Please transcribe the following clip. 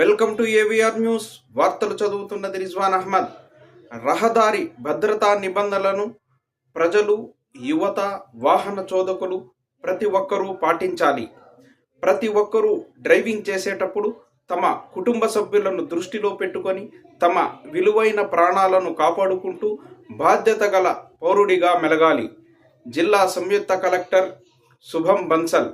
Welcome to AVR news వార్తలు చదువుతున్నది రిజ్వాన్ అహ్మద్. రహదారి భద్రతా నిబంధనలను ప్రజలు యువత వాహన చోదకులు ప్రతి ఒక్కరూ పాటించాలి. ప్రతి ఒక్కరూ డ్రైవింగ్ చేసేటప్పుడు తమ కుటుంబ సభ్యులను దృష్టిలో పెట్టుకొని తమ విలువైన ప్రాణాలను కాపాడుకుంటూ బాధ్యత గల పౌరుడిగా మెలగాలి. జిల్లా సంయుక్త కలెక్టర్ శుభం బన్సల్